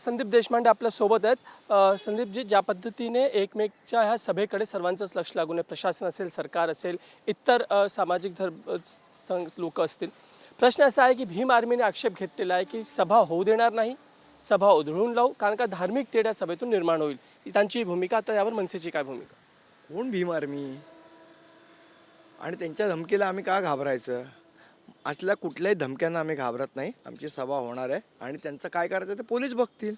संदीप देशपांडे आपल्यासोबत आहेत. संदीपजी ज्या पद्धतीने एकमेकच्या ह्या सभेकडे सर्वांचंच लक्ष लागून आहे प्रशासन असेल सरकार असेल इतर सामाजिक धर्म लोक असतील. प्रश्न असा आहे की भीम आर्मीने आक्षेप घेतलेला आहे की सभा होऊ देणार नाही सभा उधळून लावू कारण का धार्मिक तेढ्या सभेतून निर्माण होईल. त्यांची भूमिका आता यावर मनसेची काय भूमिका? कोण भीम आर्मी? आणि त्यांच्या धमकीला आम्ही का घाबरायचं? असल्या कुठल्याही धमक्यांना आम्ही घाबरत नाही. आमची सभा होणार आहे. आणि त्यांचं काय करायचं ते पोलीस बघतील.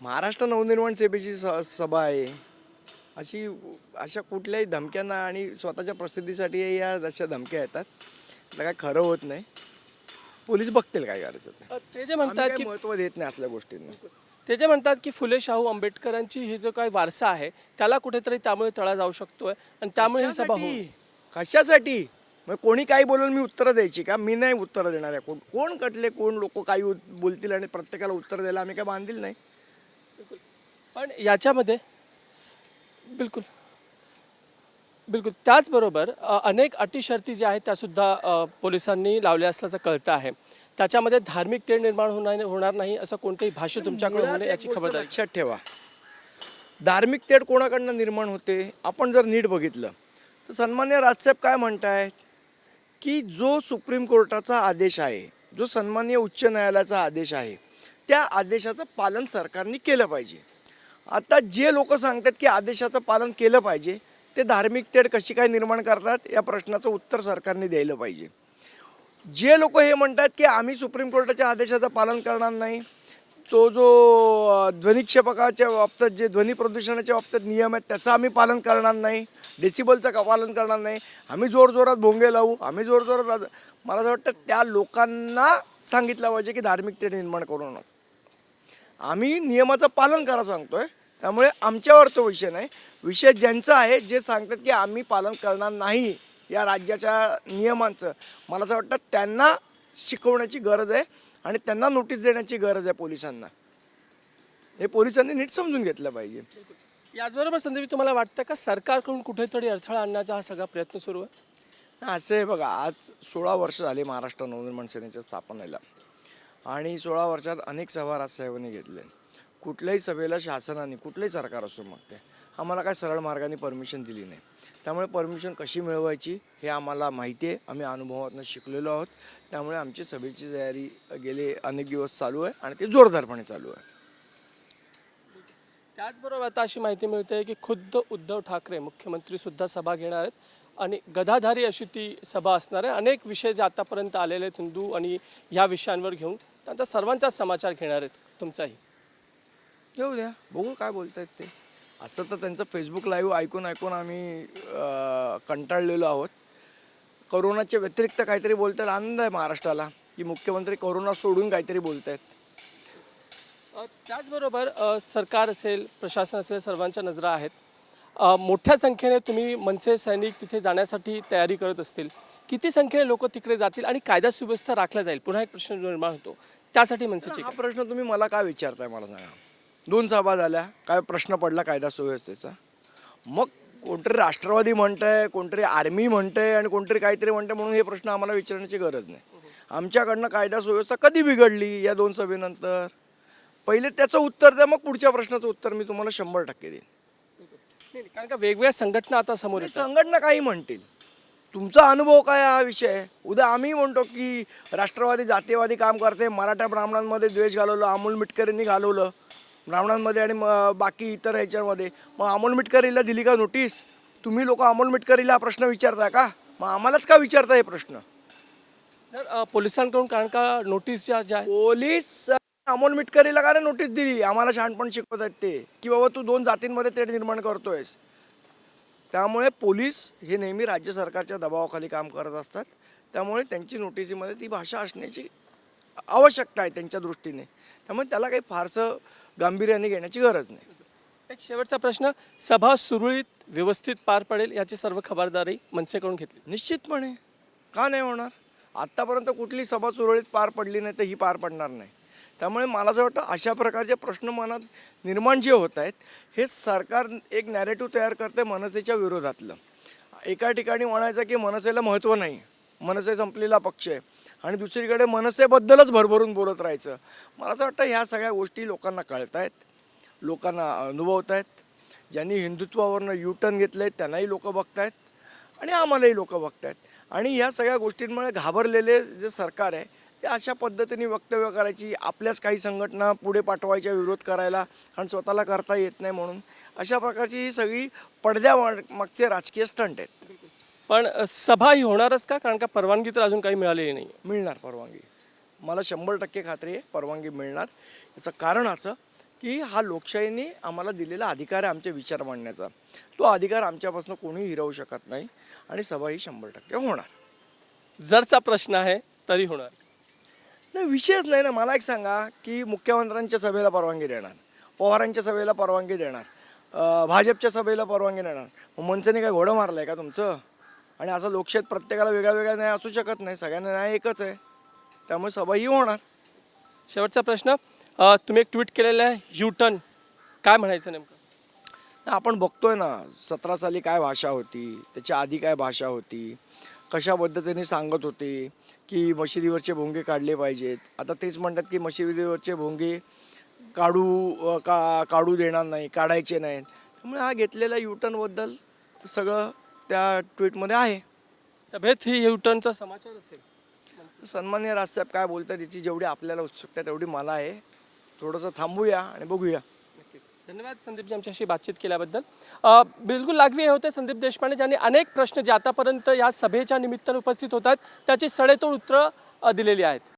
महाराष्ट्र नवनिर्माण सेवेची स सभा आहे. अशी अशा कुठल्याही धमक्यांना आणि स्वतःच्या प्रसिद्धीसाठी या जशा धमक्या येतात. त्याला काय खरं होत नाही. पोलीस बघतील काय करायचं ते. जे आम्ही म्हणतात काही की महत्त्व देत नाही असल्या गोष्टींना. ते जे म्हणतात की फुले शाहू आंबेडकरांची ही जो काही वारसा आहे त्याला कुठेतरी त्यामुळे तळा जाऊ शकतोय. आणि त्यामुळे ही सभा होऊ कशासाठी? कशासाठी? मग कोणी काही बोलून मी उत्तरं द्यायची का? मी नाही उत्तरं देणार आहे. कोण कोण कटले कोण लोक काही बोलतील आणि प्रत्येकाला उत्तर द्यायला आम्ही काय बांधील नाही. पण याच्यामध्ये बिलकुल. बिलकुल. त्याचबरोबर अनेक अटी शर्ती ज्या आहेत त्यासुद्धा पोलिसांनी लावल्या असल्याचं कळतं आहे. त्याच्यामध्ये धार्मिक तेढ निर्माण होणार होणार नाही असं कोणतेही भाष्य तुमच्याकडे मुळात होणे याची खबरदारी लक्षात ठेवा. धार्मिक तेढ कोणाकडनं निर्माण होते? आपण जर नीट बघितलं तर सन्मान्य राजसाहेब काय म्हणतायत? की जो सुप्रीम कोर्टाचा आदेश आहे जो सन्मान्य उच्च न्यायालयाचा आदेश आहे त्या आदेशाचं पालन सरकारने केलं पाहिजे. आता जे लोक सांगतात की आदेशाचं पालन केलं पाहिजे ते धार्मिक तेढ कशी काय निर्माण करतात या प्रश्नाचं उत्तर सरकारने द्यायला पाहिजे. जे लोक हे म्हणतात की आम्ही सुप्रीम कोर्टाच्या आदेशाचं पालन करणार नाही तो जो ध्वनिक्षेपकाच्या बाबतीत जे ध्वनी प्रदूषणाच्या बाबतीत नियम आहेत त्याचं आम्ही पालन करणार नाही डेसिबलचं का पालन करणार नाही. आम्ही जोरजोरात भोंगे लावू आम्ही जोरजोरात मला असं वाटतं त्या लोकांना सांगितलं पाहिजे की धार्मिकते निर्माण करू नका. आम्ही नियमाचं पालन करा सांगतोय. त्यामुळे आमच्यावर तो विषय नाही. विषय ज्यांचा आहे जे सांगतात की आम्ही पालन करणार नाही या राज्याच्या नियमांचं मला असं वाटतं त्यांना शिकवण्याची गरज आहे आणि त्यांना नोटीस देण्याची गरज आहे पोलिसांना. हे पोलिसांनी नीट समजून घेतलं पाहिजे. याचबरोबर संदीप तुम्हाला वाटतं का सरकारकडून कुठेतरी अडथळा आणण्याचा हा सगळा प्रयत्न सुरू आहे? असं बघा आज सोळा वर्ष झाली महाराष्ट्र नवनिर्माण सेनेच्या स्थापनेला. आणि सोळा वर्षात अनेक सभा राजसाहेबांनी घेतले. कुठल्याही सभेला शासनाने कुठलंही सरकार असो मग ते आम्हाला काय सरळ मार्गाने परमिशन दिली नाही. त्यामुळे परमिशन कशी मिळवायची हे आम्हाला माहिती आहे. आम्ही अनुभवातून शिकलेलो आहोत. त्यामुळे आमची सभेची तयारी गेले अनेक दिवस चालू आहे आणि ते जोरदारपणे चालू आहे. त्याचबरोबर आता अशी माहिती मिळते की खुद्द उद्धव ठाकरे मुख्यमंत्री सुद्धा सभा घेणार आहेत आणि गदाधारी अशी ती सभा असणार आहे. अनेक विषय जे आतापर्यंत आलेले आहेत हिंदू आणि ह्या विषयांवर घेऊन त्यांचा सर्वांचाच समाचार घेणार आहेत. तुमचाही. येऊ द्या. बघू काय बोलतायत ते. असं तर त्यांचं फेसबुक लाईव्ह ऐकून ऐकून आम्ही कंटाळलेलो आहोत. करोनाच्या व्यतिरिक्त काहीतरी बोलतात आनंद आहे महाराष्ट्राला की मुख्यमंत्री करोना सोडून काहीतरी बोलत आहेत त्याचबरोबर सरकार असेल प्रशासन असेल सर्वांच्या नजरा आहेत. मोठ्या संख्येने तुम्ही मनसे सैनिक तिथे जाण्यासाठी तयारी करत असतील. किती संख्येने लोक तिकडे जातील आणि कायदा सुव्यवस्था राखल्या जाईल? पुन्हा एक प्रश्न निर्माण होतो त्यासाठी मनसेची हा प्रश्न तुम्ही मला काय विचारताय मला सांगा. दोन सभा झाल्या काय प्रश्न पडला कायदा सुव्यवस्थेचा? मग कोणतरी राष्ट्रवादी म्हणतंय कोणतरी आर्मी म्हणतंय आणि कोणतरी काहीतरी म्हणतंय म्हणून हे प्रश्न आम्हाला विचारण्याची गरज नाही. आमच्याकडनं कायदा सुव्यवस्था कधी बिघडली या दोन सभेनंतर? पहिले त्याचं उत्तर द्या मग पुढच्या प्रश्नाचं उत्तर मी तुम्हाला शंभर टक्के देईन. नाही, कारण का वेगवेगळ्या संघटना आता समोर येतात. संघटना काही म्हणतील. तुमचा अनुभव काय हा विषय? उद्या आम्ही म्हणतो की राष्ट्रवादी जातीवादी काम करते मराठा ब्राह्मणांमध्ये द्वेष घालवलं अमोल मिटकरींनी घालवलं ब्राह्मणांमध्ये आणि म- बाकी इतर ह्याच्यामध्ये. मग अमोल मिटकरीला दिली का नोटीस? तुम्ही लोक अमोल मिटकरीला हा प्रश्न विचारता का? मग आम्हालाच का विचारता हे प्रश्न? तर अ, पोलिसांकडून कारण का नोटीस ज्या ज्या आहेत, पोलीस अमोल मिटकरीला का नाही नोटीस दिली? आम्हाला शहाणपण शिकवत आहेत ते. की बाबा तू दोन जातींमध्ये तेढ निर्माण करतोयस. त्यामुळे पोलीस हे नेहमी राज्य सरकारच्या दबावाखाली काम करत असतात. त्यामुळे त्यांची नोटिसीमध्ये ती भाषा असण्याची आवश्यकता आहे त्यांच्या दृष्टीने. त्यामुळे त्याला काही फारसं गांभीर्याने घेण्याची गरज नाही. एक शेवटचा प्रश्न सभा सुरळीत व्यवस्थित पार पडेल याची सर्व खबरदारी मनसेकडून घेतली. निश्चितपणे. का नाही होणार? आत्तापर्यंत कुठली सभा सुरळीत पार पडली नाही तर ही पार पडणार नाही. त्यामुळे मला असं वाटतं अशा प्रकारचे प्रश्न मनात निर्माण जे होत आहेत हे सरकार एक नॅरेटिव्ह तयार करते मनसेच्या विरोधातलं. एका ठिकाणी म्हणायचं की मनसेला महत्त्व नाही मनसे संपलेला पक्ष आहे आणि दुसरीकडे मनसेबद्दलच भरभरून बोलत राहायचं. मला असं वाटतं ह्या सगळ्या गोष्टी लोकांना कळत आहेत लोकांना अनुभवत आहेत. ज्यांनी हिंदुत्वावरनं यू टर्न घेतले आहेत त्यांनाही लोक बघत आहेत आणि आम्हालाही लोक बघत आहेत आणि ह्या सगळ्या गोष्टींमुळे घाबरलेले जे सरकार आहे अशा पद्धतीने वक्तव्य करायची आपल्याच काही संघटना पुढे पाठवायच्या विरोध करायला कारण स्वतःला करता येत नाही म्हणून. अशा प्रकारची ही सगळी पडद्या मागचे राजकीय स्टंट आहेत. पण सभा ही होणारच का? कारण का परवानगी तर अजून काही मिळालेली नाही. मिळणार परवानगी. मला शंभर टक्के खात्री आहे परवानगी मिळणार. याचं कारण असं की हा लोकशाहीने आम्हाला दिलेला अधिकार आहे आमचे विचार मांडण्याचा. तो अधिकार आमच्यापासून कोणी हिरवू शकत नाही आणि सभा ही शंभर टक्के होणार. जरचा प्रश्न आहे तरी होणार. नाही विषयच नाही ना. मला एक सांगा की मुख्यमंत्र्यांच्या सभेला परवानगी देणार पवारांच्या सभेला परवानगी देणार भाजपच्या सभेला परवानगी देणार. मनसेने काय घोडं मारलं आहे का तुमचं? आणि असं लोकशाहीत प्रत्येकाला वेगळा वेगळा न्याय असू शकत नाही सगळ्यांना न्याय एकच आहे. त्यामुळे सभा ही होणार. शेवटचा प्रश्न तुम्ही एक ट्विट केलेलं आहे यू टर्न काय म्हणायचं नेमकं? आपण बघतोय ना सतरा साली काय भाषा होती त्याच्या आधी काय भाषा होती कशा पद्धतीने सांगत होते की मशिदीवरचे भोंगे काढले पाहिजेत? आता तेच म्हणतात की मशिदीवरचे भोंगे काढू का काढू देणार नाही काढायचे नाहीत. त्यामुळे हा घेतलेला युटर्नबद्दल सगळं त्या ट्विटमध्ये आहे. सभेत ही यू टर्नचा समाचार असेल. सन्मान्य राजसाहेब काय बोलतात याची जेवढी आपल्याला उत्सुकता तेवढी मला आहे. थोडंसं थांबूया आणि बघूया. धन्यवाद संदीपजी आमच्याशी बातचीत केल्याबद्दल. बिलकुल लागवी हे होते संदीप देशपांडे ज्यांनी अनेक प्रश्न जे आतापर्यंत या सभेच्या निमित्तानं उपस्थित होतात त्याची सडेतोड उत्तरं दिलेली आहेत.